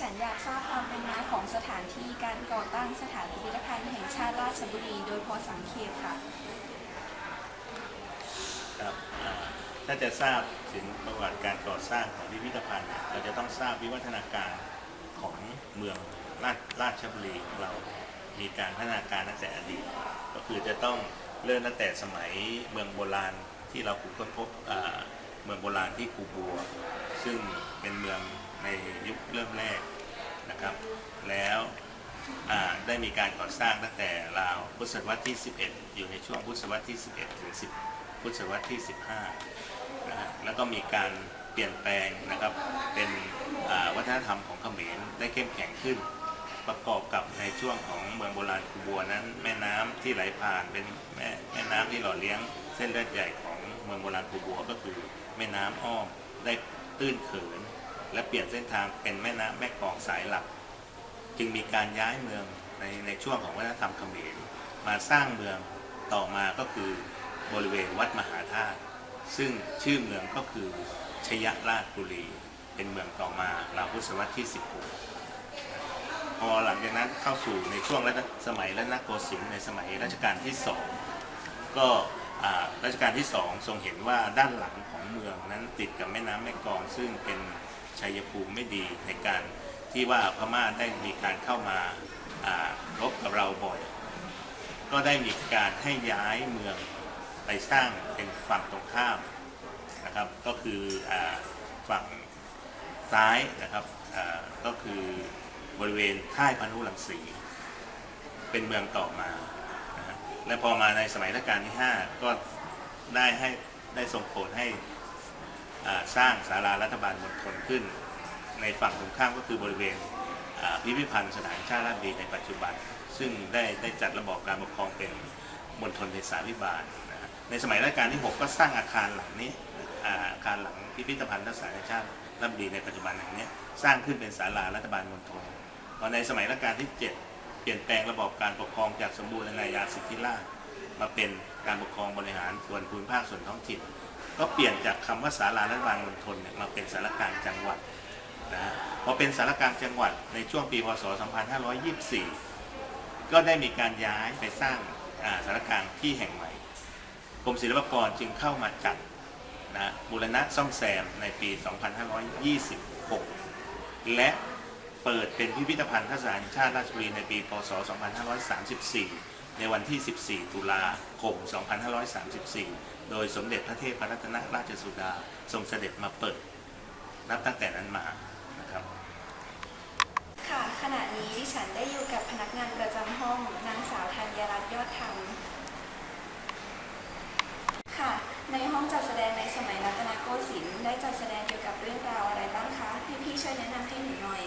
ฉันอยากทราบความเป็นมาของสถานที่การก่อตั้งสถานพิพิธภัณฑ์แห่งชาติราชบุรี โดยพอสังเขปค่ะ ครับอ่าถ้าจะทราบถึงประวัติการก่อสร้างของพิพิธภัณฑ์เนี่ยเราจะต้องทราบวิวัฒนาการของเมืองราชราชบุรีของเรา มีการพัฒนาการตั้งแต่อดีต ก็คือจะต้องเริ่มตั้งแต่สมัยเมืองโบราณที่เราค้นพบอ่าเมืองโบราณที่คูบัว ซึ่งเป็นเมือง ในยุคเริ่มแรกนะครับ แล้วได้มีการก่อสร้างตั้งแต่ราวพุทธศตวรรษที่ 11 อยู่ในช่วงพุทธศตวรรษที่ 11 ถึง 10 พุทธศตวรรษที่ 15 นะฮะแล้วก็มีการเปลี่ยนแปลงนะครับ เป็นวัฒนธรรมของเขมรได้เข้มแข็งขึ้น ประกอบกับในช่วงของเมืองโบราณคูบัวนั้น แม่น้ำที่ไหลผ่านเป็นแม่แม่น้ำที่หล่อเลี้ยง เส้นเลือดใหญ่ของเมืองโบราณคูบัวก็คือแม่น้ำอ้อมได้ตื้นเขิน และเปลี่ยนเส้นทางเป็นแม่น้ำแม่กองสายหลัก จึงมีการย้ายเมืองในในช่วงของวัฒนธรรมเขมรมาสร้างเมืองต่อมาก็คือบริเวณวัดมหาธาตุซึ่งชื่อเมืองก็คือชยราชบุรี เป็นเมืองต่อมาราวพุทธศตวรรษที่ 16 พอหลังจากนั้นเข้าสู่ในช่วงรัชสมัยรัตนโกสินทร์ในสมัยรัชกาลที่สองก็รัชกาลที่สองทรงเห็นว่าด้านหลังของเมืองนั้นติดกับแม่น้ำแม่กลองซึ่งเป็น ชัยภูมิไม่ดีในการที่ว่าพม่าได้มีการเข้ามารบกับเราบ่อย ก็ได้มีการให้ย้ายเมืองไปสร้างเป็นฝั่งตรงข้ามนะครับ ก็คืออฝั่งซ้ายนะครับก็คือบริเวณค่ายพานุรังสี เป็นเมืองต่อมานะและพอมาในสมัยรัชกาลที่ 5 ก็ได้ให้ได้ส่งโปรดให้ สร้างศาลารัฐบาลมณฑลขึ้น ในฝั่งตรงข้ามก็คือบริเวณพิพิธภัณฑ์สถานชาติราชบุรีในปัจจุบัน ซึ่งได้ได้จัดระบอบการปกครองเป็นมณฑลเทศาภิบาลนะในสมัยรัชกาลที่ 6 ก็สร้างอาคารหลังนี้อาคารหลังพิพิธภัณฑ์สถานชาติราชบุรีในปัจจุบันแห่งนี้สร้างขึ้นเป็นศาลารัฐบาลมณฑลพอในสมัยรัชกาลที่ 7 เปลี่ยนแปลงระบอบการปกครองจากสมบูรณาญาสิทธิราชมาเป็นการปกครองบริหารส่วนภูมิภาคส่วนท้องถิ่น ก็เปลี่ยนจากคำว่าศาลารัฐบาลมณฑลเนี่ยมาเป็นสารกลางจังหวัดนะฮะพอเป็นสารกลางจังหวัดในช่วงปีพศ 2524 ก็ได้มีการย้ายไปสร้างอ่าสารกลางที่แห่งใหม่กรมศิลปากรจึงเข้ามาจัดนะบูรณะซ่อมแซมในปี 2526 และเปิดเป็นพิพิธภัณฑ์ทศานชาติราชบุรีในปี พศ 2534 ในวันที่ 14 ตุลาคม 2534 โดยสมเด็จพระเทพรัตนราชสุดาทรงเสด็จมาเปิด นับตั้งแต่นั้นมานะครับ ค่ะ ขณะนี้ดิฉันได้อยู่กับพนักงานประจำห้องนางสาวธัญรัตน์ยอดธรรม ค่ะ ในห้องจัดแสดงในสมัยรัตนโกสินทร์ได้จัดแสดงเกี่ยวกับเรื่องราวอะไรบ้างคะ พี่ๆช่วยแนะนำให้หนูหน่อย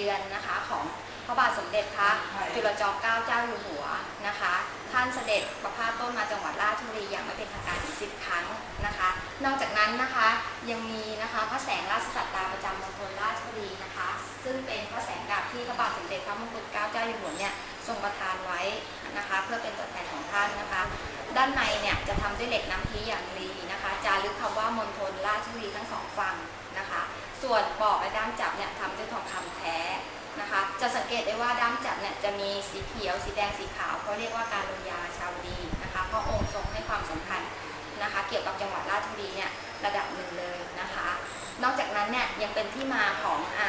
ยือนนะคะของพระบาทสมเด็จพระจุลจอมเกล้าเจ้าอยู่หัวนะคะ ท่านเสด็จประพาสต้นมาจังหวัดราชบุรีอย่างไม่เป็นทางการถึงสิบครั้งนะคะ นอกจากนั้นนะคะยังมีนะคะพระแสงราชสัตตาประจำมณฑลราชบุรีนะคะ ซึ่งเป็นพระแสงดาบที่พระบาทสมเด็จพระมงกุฎเกล้าเจ้าอยู่หัวเนี่ยทรงประทานไว้นะคะ เพื่อเป็นตัวแทนของท่านนะคะ ด้านในเนี่ยจะทำด้วยเหล็กน้ำพีอย่างดีนะคะ จารึกคำว่ามณฑลราชบุรีทั้งสองฝั่งนะคะ ส่วนปอกและด้ามจับ ว่าด้ามจับเนี่ยจะมีสีเขียว สีแดงสีขาวเขาเรียกว่าการลงยาชาวดีนะคะพระองค์ทรงให้ความสำคัญนะคะ เกี่ยวกับจังหวัดราชบุรีเนี่ยระดับหนึ่งเลยนะคะ นอกจากนั้นเนี่ยยังเป็นที่มาของอ่า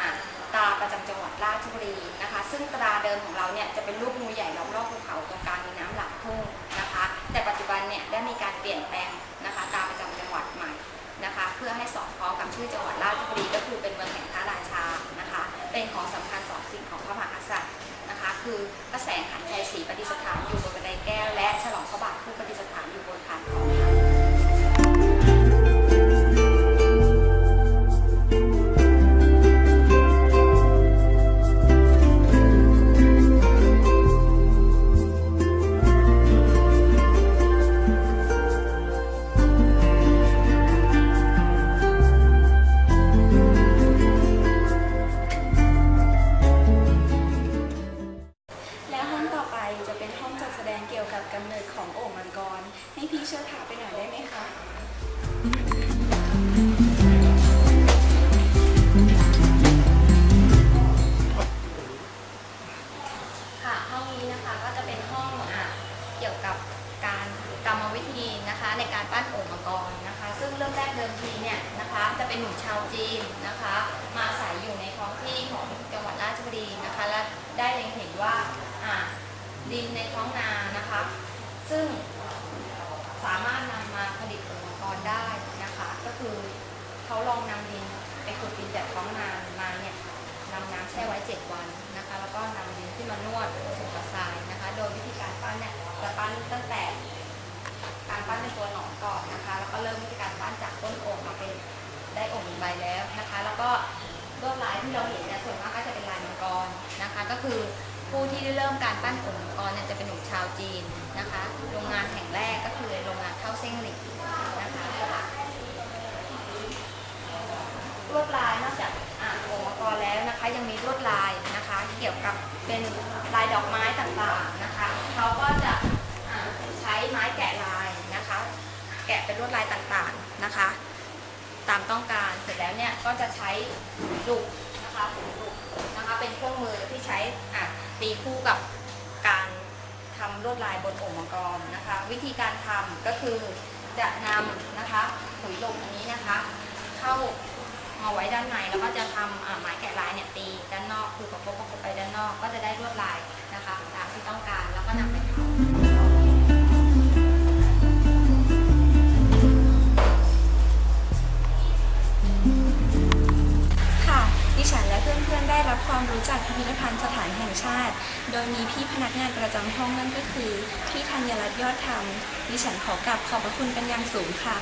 ตราประจำจังหวัดราชบุรีนะคะ ซึ่งตราเดิมของเราเนี่ยจะเป็นรูปงูใหญ่ล้อมรอบภูเขาตรงกลางมีน้ำหลักทุ่งนะคะ แต่ปัจจุบันเนี่ยได้มีการเปลี่ยนแปลงนะคะตราประจำจังหวัดใหม่นะคะ เพื่อให้สอดคล้องกับชื่อจังหวัดราชบุรีก็คือเป็นเมืองแห่งพระราชานะคะ เป็นของสำคัญสองสิ่งของพระมหากษัตริย์นะคะ คือกระแสงขันใจสีปฏิสถานอยู่บนบันไดแก้วและฉลองพระบาทผู้ปฏิสถานอยู่บนฐานของ คือเขาลองนำดินไปขุดดินจากท้องนามาเนี่ยนำน้ำแช่ไว้ 7 วันนะคะ แล้วก็นำดินขึ้นมานวดผสมกับทรายนะคะ โดยวิธีการปั้นเนี่ยจะปั้นตั้งแต่การปั้นเป็นตัวหนอนก่อนนะคะ แล้วก็เริ่มวิธีการปั้นจากต้นโอ่งมาเป็นได้โอ่งใบแล้วนะคะ แล้วก็ลวดลายที่เราเห็นเนี่ยส่วนมากก็จะเป็นลายมังกรนะคะ ก็คือผู้ที่ได้เริ่มการปั้นโอ่งมังกรเนี่ยจะเป็นหนุ่มชาวจีนนะคะ โรงงานแห่งแรกก็คือโรงงานข้าวเส้งหลิงนะคะ ลวดลายนอกจากอ่างโอมังกรแล้วนะคะ ยังมีลวดลายนะคะ เกี่ยวกับเป็นลายดอกไม้ต่างๆนะคะเขาก็จะใช้ไม้แกะลายนะคะ แกะเป็นลวดลายต่างๆนะคะ ตามต้องการเสร็จแล้วเนี่ยก็จะใช้ดุกนะคะดุกนะคะเป็นเครื่องมือที่ใช้อะตีคู่กับการทำลวดลายบนโอมังกรนะคะ วิธีการทำก็คือจะนำนะคะถุยลมนี้นะคะ เข้า มาไว้ด้านในแล้วก็จะทำอ่าไม้แกะลายเนี่ยตีด้านนอกคือประกบประกบไปด้านนอก ก็จะได้ลวดลายนะคะตามที่ต้องการแล้วก็นำไปเผาค่ะดิฉันและเพื่อนๆได้รับความรู้จากพิพิธภัณฑ์สถานแห่งชาติ โดยมีพี่พนักงานประจำห้องนั่นก็คือ พี่ธัญรัตน์ยอดธรรม ดิฉันขอกราบขอบพระคุณเป็นอย่างสูงค่ะ